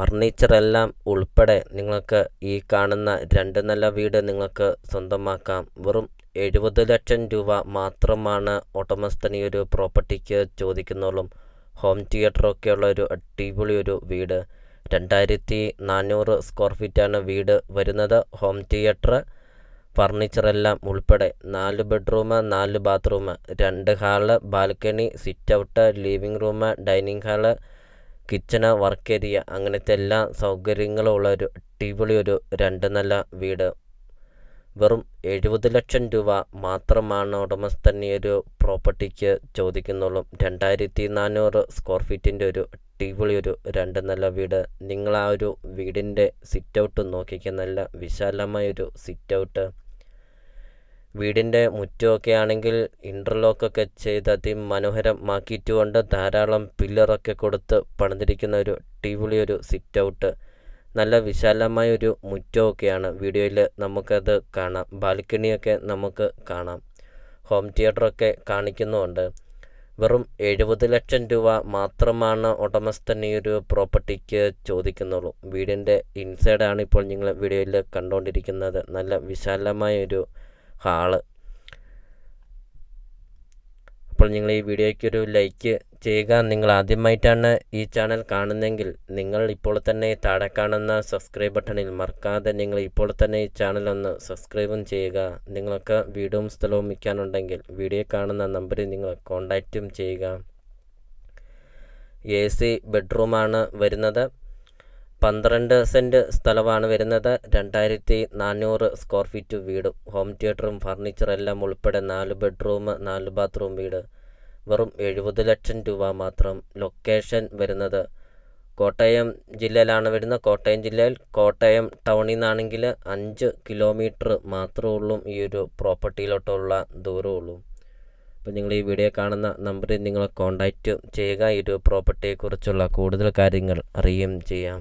Furniture എല്ലാം ഉൾപ്പെടെ നിങ്ങൾക്ക് ഈ കാണുന്ന രണ്ട് നില വീട് നിങ്ങൾക്ക് സ്വന്തമാക്കാം. വെറും എഴുപത് ലക്ഷം രൂപ മാത്രമാണ് ഉടമസ്ഥൻ ഈ ഒരു പ്രോപ്പർട്ടിക്ക് ചോദിക്കുന്നുള്ളൂ. ഹോം തിയേറ്ററൊക്കെ ഉള്ള ഒരു അടിപൊളി ഒരു വീട്. രണ്ടായിരത്തി നാനൂറ് സ്ക്വയർ ഫീറ്റാണ് വീട് വരുന്നത്. ഹോം തിയേറ്റർ ഫർണിച്ചർ എല്ലാം ഉൾപ്പെടെ നാല് ബെഡ്റൂം നാല് ബാത്റൂം രണ്ട് hall balcony sit out living room dining hall kitchen work area അങ്ങനത്തെ എല്ലാ സൗകര്യങ്ങളും ഉള്ള ഒരു അടിപൊളി ഒരു രണ്ട് നില വീട്. വെറും എഴുപത് ലക്ഷം രൂപ മാത്രമാണ് ഉടമസ്ഥൻ ഈ ഒരു പ്രോപ്പർട്ടിക്ക് ചോദിക്കുന്നുള്ളൂ. രണ്ടായിരത്തി നാനൂറ് സ്ക്വയർ ഫീറ്റിന്റെ ഒരു അടിപൊളി ഒരു രണ്ട് നില വീട്. നിങ്ങൾ ആ ഒരു വീടിന്റെ സിറ്റ് ഔട്ട് നോക്കിക്കുക നല്ല വിശാലമായൊരു സിറ്റ് ഔട്ട് വീടിന്റെ മുറ്റമൊക്കെ ആണെങ്കിൽ ഇന്റർലോക്കൊക്കെ ചെയ്ത് അതിമനോഹരമാക്കിയിട്ടുകൊണ്ട് ധാരാളം പില്ലറൊക്കെ കൊടുത്ത് പണിതിരിക്കുന്ന ഒരു അടിപൊളി ഒരു സിറ്റ് ഔട്ട് നല്ല വിശാലമായ ഒരു മുറ്റമൊക്കെയാണ് വീഡിയോയിൽ നമുക്കത് കാണാം. ബാൽക്കണിയൊക്കെ നമുക്ക് കാണാം. ഹോം തിയേറ്ററൊക്കെ കാണിക്കുന്നുമുണ്ട് വെറും എഴുപത് ലക്ഷം രൂപ മാത്രമാണ് ഉടമസ്ഥൻ ഈ ഒരു പ്രോപ്പർട്ടിക്ക് ചോദിക്കുന്നുള്ളൂ. വീടിന്റെ ഇൻസൈഡാണ് ഇപ്പോൾ നിങ്ങൾ വീഡിയോയിൽ കണ്ടുകൊണ്ടിരിക്കുന്നത്. നല്ല വിശാലമായ ഒരു ഹാൾ. അപ്പോൾ നിങ്ങൾ ഈ വീഡിയോയ്ക്ക് ഒരു ലൈക്ക് ചെയ്യുക. നിങ്ങൾ ആദ്യമായിട്ടാണ് ഈ ചാനൽ കാണുന്നതെങ്കിൽ നിങ്ങൾ ഇപ്പോൾ തന്നെ താഴെ കാണുന്ന സബ്സ്ക്രൈബ് ബട്ടണിൽ മറക്കാതെ നിങ്ങൾ ഇപ്പോൾ തന്നെ ഈ ചാനൽ ഒന്ന് സബ്സ്ക്രൈബും ചെയ്യുക. നിങ്ങൾക്ക് വീടും സ്ഥലവും വയ്ക്കാനുണ്ടെങ്കിൽ വീഡിയോ കാണുന്ന നമ്പറിൽ നിങ്ങൾ കോൺടാക്റ്റും ചെയ്യുക. എ സി ബെഡ്റൂമാണ് വരുന്നത്. പന്ത്രണ്ട് സെന്റ് സ്ഥലമാണ് വരുന്നത്. രണ്ടായിരത്തി നാനൂറ് സ്ക്വയർ ഫീറ്റ് വീടും ഹോം തിയേറ്ററും ഫർണിച്ചർ എല്ലാം ഉൾപ്പെടെ നാല് ബെഡ്റൂം നാല് ബാത്റൂം വീട്. വെറും എഴുപത് ലക്ഷം രൂപ മാത്രം ലൊക്കേഷൻ വരുന്നത്. കോട്ടയം ജില്ലയിലാണ് വരുന്നത്. കോട്ടയം ജില്ലയിൽ കോട്ടയം ടൗണിൽ നിന്നാണെങ്കിൽ അഞ്ച് കിലോമീറ്റർ മാത്രമേ ഉള്ളൂ ഈ ഒരു പ്രോപ്പർട്ടിയിലോട്ടുള്ള ദൂരമുള്ളൂ അപ്പോൾ നിങ്ങൾ ഈ വീഡിയോ കാണുന്ന നമ്പറിൽ നിങ്ങൾ കോൺടാക്റ്റ് ചെയ്യുക. ഈ ഒരു പ്രോപ്പർട്ടിയെക്കുറിച്ചുള്ള കൂടുതൽ കാര്യങ്ങൾ അറിയുകയും ചെയ്യാം.